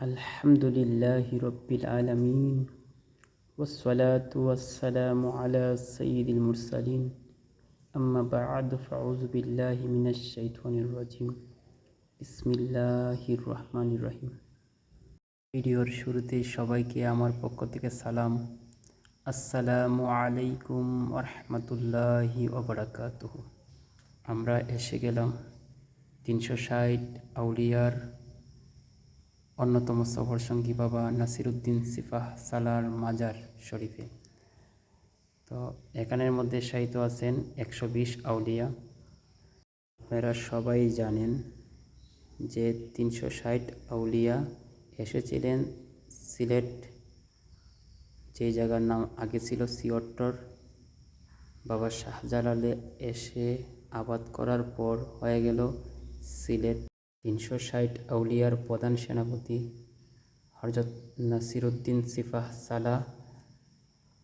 الحمد لله رب العالمين والصلاة والسلام على سيد المرسلين أما بعد فأعوذ بالله من الشيطان الرجيم بسم الله الرحمن الرحيم ভিডিওর শুরুতে সবাইকে আমার পক্ষ থেকে সালাম আসসালামু আলাইকুম রহমতুল্লাহি ওবরাকাতুহ আমরা এসে গেলাম তিনশো ষাট আউলিয়ার অন্যতম সফর সঙ্গী বাবা নাসিরুদ্দিন সিফাহ সালার মাজার শরীফে। তো এখানের মধ্যে সাহিত্য আছেন একশো বিশ আউলিয়া। আপনারা সবাই জানেন যে তিনশো ষাট আউলিয়া এসেছিলেন সিলেট, যে জায়গার নাম আগে ছিল সিওট্টর। বাবা শাহজালালে এসে আবাদ করার পর হয়ে গেল সিলেট। তিনশো ষাট আউলিয়ার প্রধান সেনাপতি হরজত নাসিরুদ্দিন সিফাহ সালা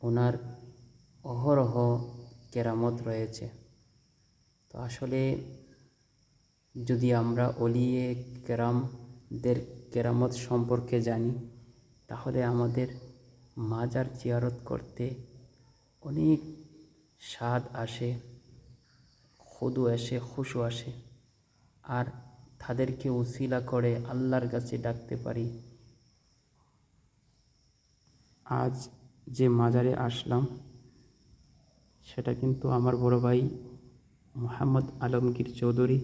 ওনার অহরহ কেরামত রয়েছে। তো আসলে যদি আমরা অলিয়ে কেরামদের কেরামত সম্পর্কে জানি, তাহলে আমাদের মাজার জিয়ারত করতে অনেক স্বাদ আসে, খুদু আসে, খুশু আসে। আর তাদেরকে উসিলা করে আল্লাহর কাছে ডাকতে পারি। আজ যে মাজারে আসলাম, সেটা কিন্তু আমার বড় ভাই মোহাম্মদ আলমগীর চৌধুরী,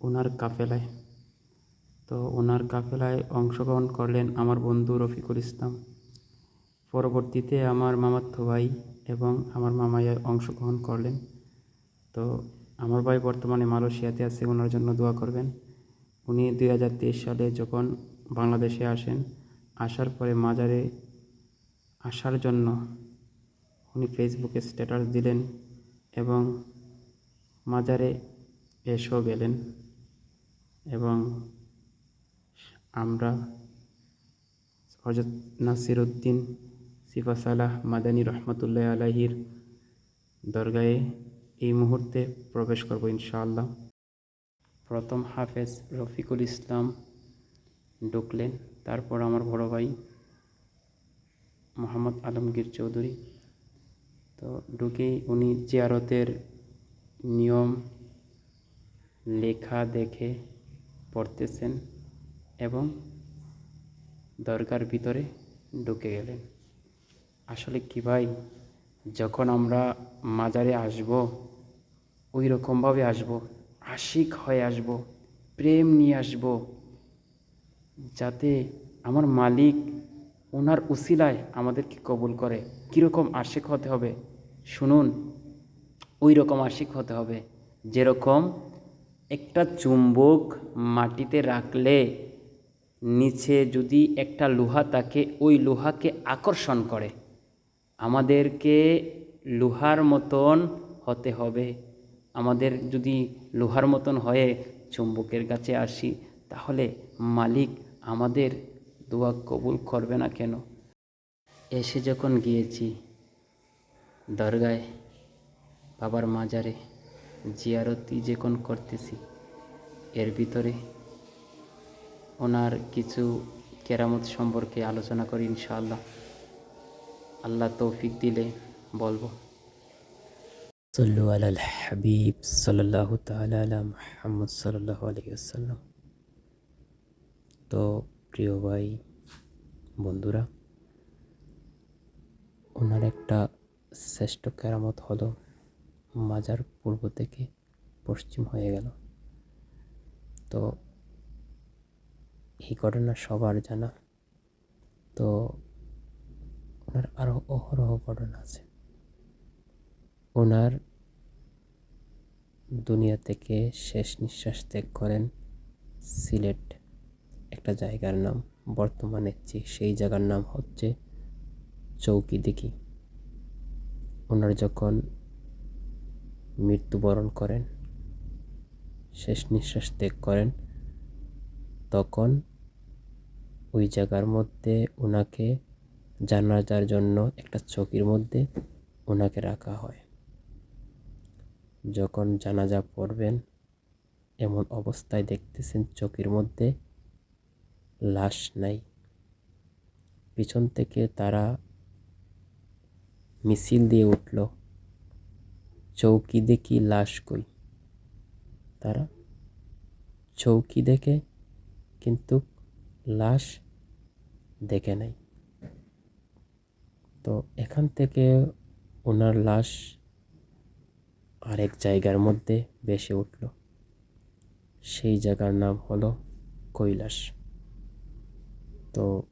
ওনার কাফেলায়। তো ওনার কাফেলায় অংশগ্রহণ করলেন আমার বন্ধু রফিকুল ইসলাম। পরবর্তীতে আমার মামাত্ম ভাই এবং আমার মামাইয়া অংশগ্রহণ করলেন। তো আমার ভাই বর্তমানে মালয়েশিয়াতে আছে, ওনার জন্য দোয়া করবেন। উনি দুই হাজার তেইশ সালে যখন বাংলাদেশে আসেন, আসার পরে মাজারে আসার জন্য উনি ফেসবুকে স্ট্যাটাস দিলেন এবং মাজারে এসেও গেলেন এবং আমরা হজরত নাসিরুদ্দিন সিফা সালাহ মাদানী রহমতুল্লাহ আলাহির দরগায়ে এই মুহূর্তে প্রবেশ করব ইনশাআল্লাহ। প্রথম হাফেজ রফিকুল ইসলাম ঢুকলেন, তারপর আমার বড় ভাই মোহাম্মদ আলমগীর চৌধুরী। তো ঢুকেই উনি জিয়ারতের নিয়ম লেখা দেখে পড়তেছেন এবং দরগার ভিতরে ঢুকে গেলেন। আসলে কি ভাই, যখন আমরা মাজারে আসব ওই রকমভাবে আসব, আশিক হয়ে আসব, প্রেম নিয়ে আসব, যাতে আমার মালিক ওনার উসিলায় আমাদেরকে কবুল করে। কীরকম আশিক হতে হবে? শুনুন ওই রকম আশিক হতে হবে, যেরকম একটা চুম্বক মাটিতে রাখলে নিচে যদি একটা লোহা থাকে, ওই লোহাকে আকর্ষণ করে। আমাদেরকে লোহার মতন হতে হবে। আমাদের যদি লোহার মতন হয়ে চুম্বকের কাছে আসি, তাহলে মালিক আমাদের দোয়া কবুল করবে না কেন? এসে যখন গিয়েছি দরগায়, বাবার মাজারে জিয়ারতি যখন করতেছি, এর ভিতরে ওনার কিছু কেরামত সম্পর্কে আলোচনা করি ইনশাআল্লাহ। আল্লাহ তৌফিক দিলে বলব। সল্লু আলাল হাবিব সাল্লাহ তালা আলা মোহাম্মদ সাল্লাহ আলাইসাল্লাম তো প্রিয় ভাই, বন্ধুরা, ওনার একটা শ্রেষ্ঠ কেরামত হলো মাজার পূর্ব থেকে পশ্চিম হয়ে গেল। তো এই ঘটনা সবার জানা। তো ওনার আরও অহরহ ঘটনা আছে। ওনার দুনিয়া থেকে শেষ নিঃশ্বাস ত্যাগ করেন সিলেট। একটা জায়গার নাম বর্তমানে যে সেই জায়গার নাম হচ্ছে চৌকি দেখি ওনার যখন মৃত্যুবরণ করেন, শেষ নিঃশ্বাস ত্যাগ করেন, তখন ওই জায়গার মধ্যে ওনাকে জানাজার জন্য একটা চৌকির মধ্যে ওনাকে রাখা হয়। যখন জানাজা পড়বেন, এমন অবস্থায় দেখতেছেন চৌকির মধ্যে লাশ নাই। পিছন থেকে তারা মিছিল দিয়ে উঠল। চৌকি দেখি লাশ কই? তারা চৌকি দেখে, কিন্তু লাশ দেখে নাই। তো এখান থেকে ওনার লাশ আরেক জায়গার মধ্যে ভেসে উঠল। সেই জায়গার নাম হলো কৈলাস। তো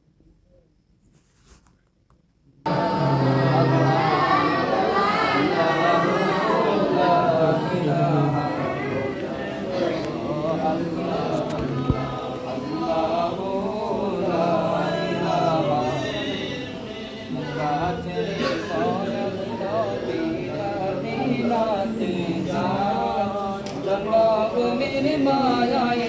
மாயாயே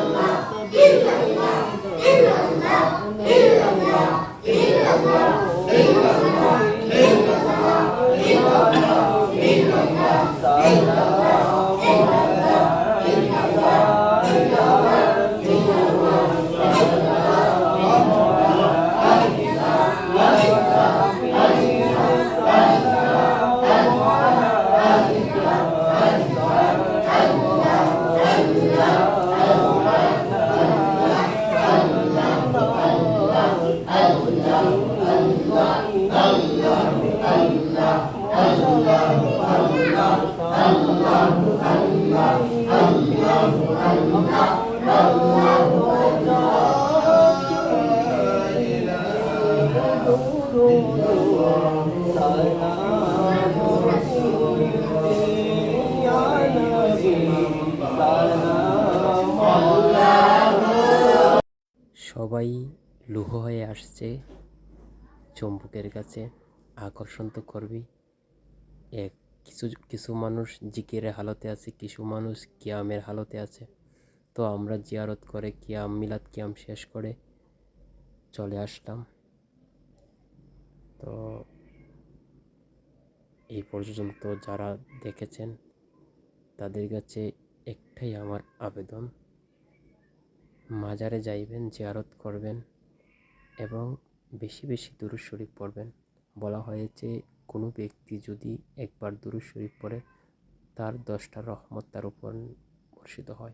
সবাই লুহ হয়ে আসছে। চম্বুকের কাছে আকর্ষণ তো করবেই এক কিছু কিছু মানুষ জিকিরের হালতে আছে, কিছু মানুষ কিয়ামের হালতে আছে। তো আমরা জিয়ারত করে কিয়াম, মিলাদ কিয়াম শেষ করে চলে আসলাম। তো এই পর্যন্ত যারা দেখেছেন, তাদের কাছে একটাই আমার আবেদন, মাজারে যাইবেন, জিয়ারত করবেন এবং বেশি বেশি দুরুদ শরীফ পড়বেন। বলা হয়েছে, কোনো ব্যক্তি যদি একবার দুরুদ শরীফ পড়ে, তার দশটা রহমত তার উপর বর্ষিত হয়।